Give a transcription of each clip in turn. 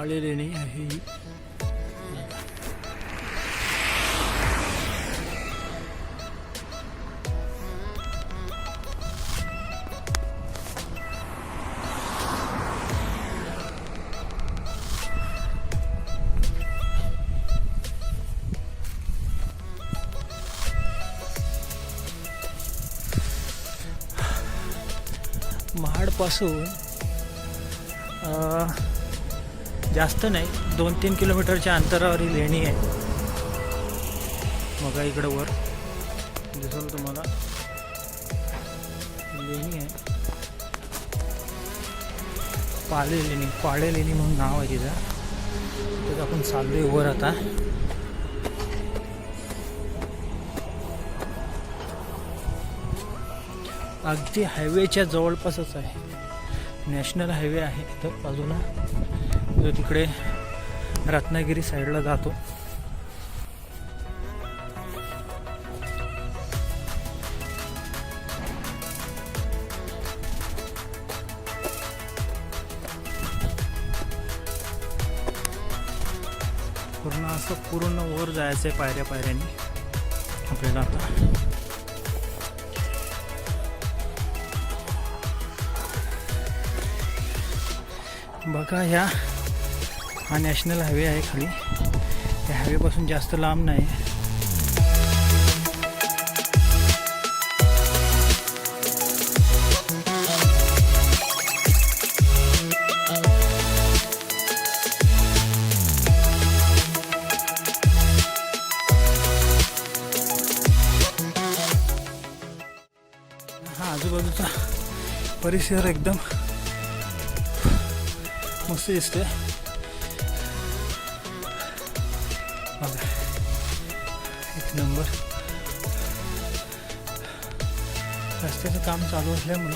काळे लेणी आहे महाडपासून जास्त नाही दोन तीन किलोमीटरच्या अंतरावर ही लेणी आहे. मग इकडं वर. दिसेल तुम्हाला? लेणी आहे. पाले लेणी पाळे लेणी म्हणून नाव आहे तिथं तिथं आपण चाललोय वर आता. अगदी हायवेच्या जवळपासच आहे. नॅशनल हायवे आहे इथं बाजूला. जो तिकडे रत्नागिरी साईडला जातो. पूर्ण असं पूर्ण वर जायचं आहे पायऱ्या पायऱ्यांनी. आपल्याला आता. बघा ह्या हा नॅशनल हायवे आहे खाली. त्या हायवेपासून जास्त लांब नाही. हा आजूबाजूचा परिसर एकदम मस्त दिसते बघा एक नंबर रस्त्याचं काम चालू असल्यामुळं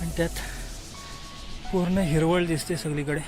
आणि त्यात पूर्ण हिरवळ दिसते सगळीकडे.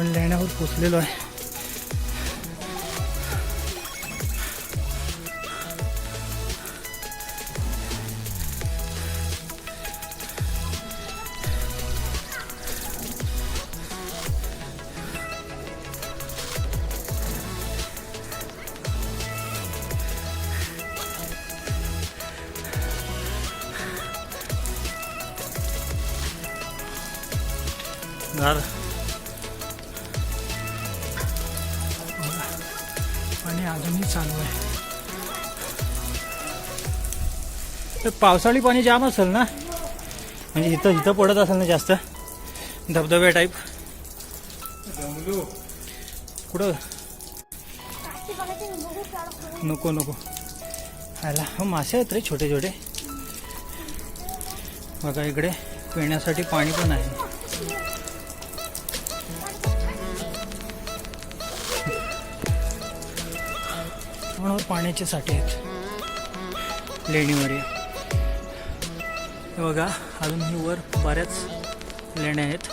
आपण लेण्यावर पोचलेलो आहे Nada. आणि अजूनही चालू आहे. तर पावसाळी पाणी जाम असेल ना? म्हणजे इथं इथं पडत असेल ना जास्त? धबधब्या टाईप कुठं? नको नको. ह्याला हो मासे आहेत रे छोटे छोटे बघा इकडे पिण्यासाठी पाणी पण आहे. म्हणून पाण्याचे साठे आहेत. लेणीवर हे बघा अजून ही वर बऱ्याच लेण्या आहेत.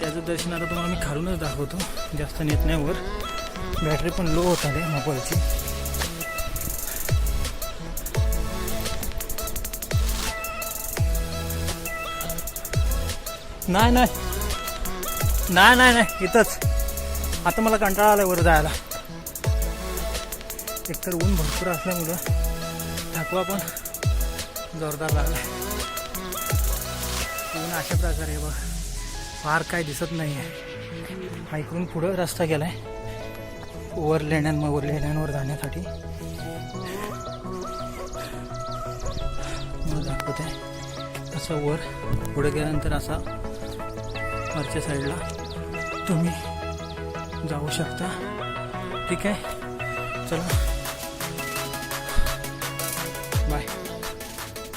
त्याचं दर्शन आता तुम्हाला मी खालूनच दाखवतो. जास्त नेत नाही वर. बॅटरी पण लो होत आहे मोबाईलची नाही नाही. नाही नाही नाही. इथंच. आता मला कंटाळा आला वर जायला. एकतर ऊन भरपूर असल्यामुळं थकवा पण जोरदार लागला. ऊन अशा प्रकारे बघ फार काय दिसत नाही आहे हा इकडून पुढं रस्ता गेला आहे वर लेण्यांवर वर लेण्यांवर जाण्यासाठी. दाखवत आहे असं वर पुढे गेल्यानंतर असा वरच्या साईडला तुम्ही जाऊ शकता. ठीक आहे? चला.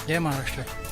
जय महाराष्ट्र.